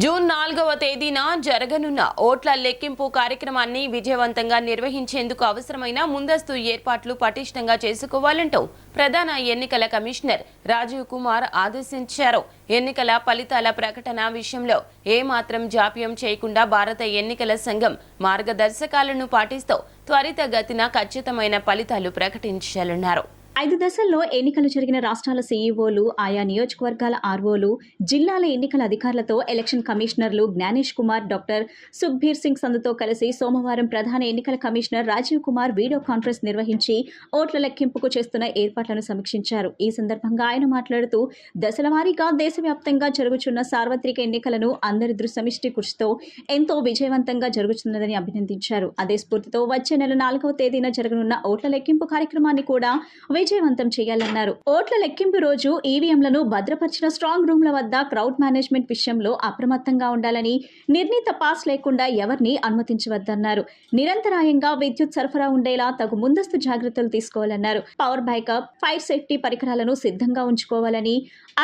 June నాలుగవ తేదీన జరగనున్న ఓట్ల లెక్కింపు కార్యక్రమాన్ని విజయవంతంగా నిర్వహించేందుకు అవసరమైన ముందస్తు ఏర్పాట్లు పటిష్టంగా చేసుకోవాలంటూ ప్రధాన ఎన్నికల కమిషనర్ రాజీవ్ కుమార్ ఆదేశించారు. ఎన్నికల ఫలితాల ప్రకటన విషయంలో ఏమాత్రం జాప్యం చేయకుండా భారత ఎన్నికల సంఘం మార్గదర్శకాలను పాటిస్తూ త్వరితగతిన ఖచ్చితమైన ఫలితాలు ప్రకటించాలన్నారు. ఐదు దశల్లో ఎన్నికలు జరిగిన రాష్ట్రాల సీఈఓలు ఆయా నియోజకవర్గాల ఆర్ఓలు జిల్లాల ఎన్నికల అధికారులతో ఎలక్షన్ కమిషనర్లు జ్ఞానేష్ కుమార్ డాక్టర్ సుఖ్బీర్ సింగ్ సందుతో కలిసి సోమవారం ప్రధాన ఎన్నికల commissioner Rajiv Kumar video conference నిర్వహించి ఓట్ల లెక్కింపుకు చేస్తున్న ఏర్పాట్లను సమీక్షించారు. ఈ సందర్భంగా ఆయన మాట్లాడుతూ దశల వారీగా దేశవ్యాప్తంగా జరుగుతున్న సార్వత్రిక ఎన్నికలను అందరి దృశ్యమిష్టి కృషితో ఎంతో విజయవంతంగా జరుగుతున్నదని అభినందించారు. అదే స్ఫూర్తితో వచ్చే నెల నాలుగవ తేదీన జరగనున్న ఓట్ల లెక్కింపు కార్యక్రమాన్ని కూడా విజయవంతం చేయాలన్నారు. ఓట్ల లెక్కింపు రోజు ఈవీఎంలను భద్రపరిచిన స్ట్రాంగ్ రూమ్ల వద్ద క్రౌడ్ మేనేజ్మెంట్ విషయంలో అప్రమత్తంగా ఉండాలని నిర్ణీత పాస్ లేకుండా ఎవరిని అనుమతించవద్దన్నారు. నిరంతరాయంగా విద్యుత్ సరఫరా ఉండేలా తగు ముందస్తు జాగ్రత్తలు తీసుకోవాలన్నారు. పవర్ బ్యాకప్ ఫైర్ సేఫ్టీ పరికరాలను సిద్ధంగా ఉంచుకోవాలని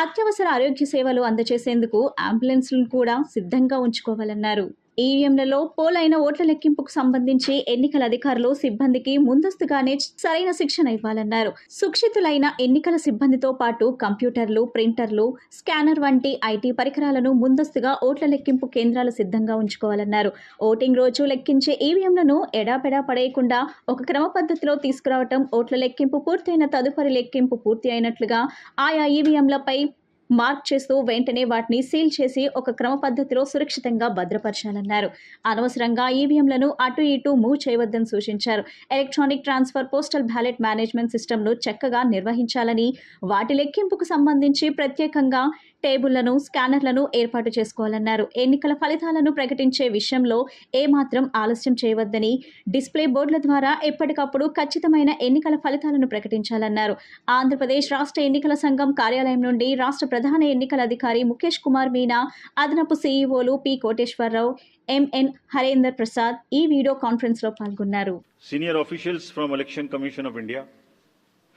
అత్యవసర ఆరోగ్య సేవలు అందజేసేందుకు అంబులెన్స్లను కూడా సిద్ధంగా ఉంచుకోవాలన్నారు. ఈవీఎంలలో పోలైన ఓట్ల లెక్కింపుకు సంబంధించి ఎన్నికల అధికారులు సిబ్బందికి ముందస్తుగానే సరైన శిక్షణ ఇవ్వాలన్నారు. సుక్షితులైన ఎన్నికల సిబ్బందితో పాటు కంప్యూటర్లు ప్రింటర్లు స్కానర్ వంటి ఐటీ పరికరాలను ముందస్తుగా ఓట్ల లెక్కింపు కేంద్రాలు సిద్ధంగా ఉంచుకోవాలన్నారు. ఓటింగ్ రోజు లెక్కించే ఈవీఎంలను ఎడాపెడా పడేయకుండా ఒక క్రమ పద్ధతిలో తీసుకురావటం ఓట్ల లెక్కింపు పూర్తయిన తదుపరి లెక్కింపు పూర్తి అయినట్లుగా ఆయా ఈవీఎంలపై మార్క్ చేస్తూ వెంటనే వాటిని సీల్ చేసి ఒక క్రమ పద్ధతిలో సురక్షితంగా భద్రపరచాలన్నారు. అనవసరంగా ఈవీఎంలను అటు ఇటు మూవ్ చేయవద్దని సూచించారు. Electronic transfer postal ballot management సిస్టమ్ను చక్కగా నిర్వహించాలని వాటి లెక్కింపుకు సంబంధించి ప్రత్యేకంగా టేబుళ్ళను స్కానర్లను ఏర్పాటు చేసుకోవాలన్నారు. ఎన్నికల ఫలితాలను ప్రకటించే విషయంలో ఏమాత్రం ఆలస్యం చేయవద్దని డిస్ప్లే బోర్డుల ద్వారా ఎప్పటికప్పుడు ఖచ్చితమైన ఎన్నికల ఫలితాలను ప్రకటించాలన్నారు. ఆంధ్రప్రదేశ్ రాష్ట్ర ఎన్నికల సంఘం కార్యాలయం నుండి రాష్ట్ర ప్రధాన ఎన్నికల అధికారి ముఖేష్ కుమార్ మీనా అదనపు సీఈఓలు పి కోటేశ్వరరావు ఎంఎన్ హరేందర్ ప్రసాద్ ఈ వీడియో కాన్ఫరెన్స్లో పాల్గొన్నారు senior officials from Election Commission of India,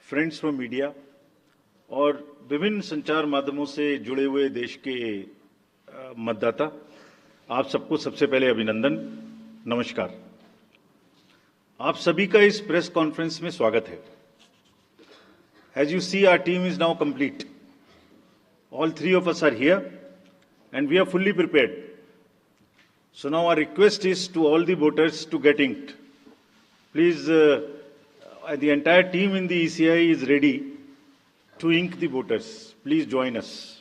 friends from media और विभिन्न संचार माध्यमों से जुड़े हुए देश के अ, मतदाता आप सबको सबसे पहले अभिनंदन नमस्कार आप सभी का इस प्रेस कॉन्फ्रेंस में स्वागत है as you see our team is now complete all three of us are here and we are fully prepared so now our request is to all the voters to get inked Please, uh, the entire team in the ECI is ready to ink the voters. Please join us.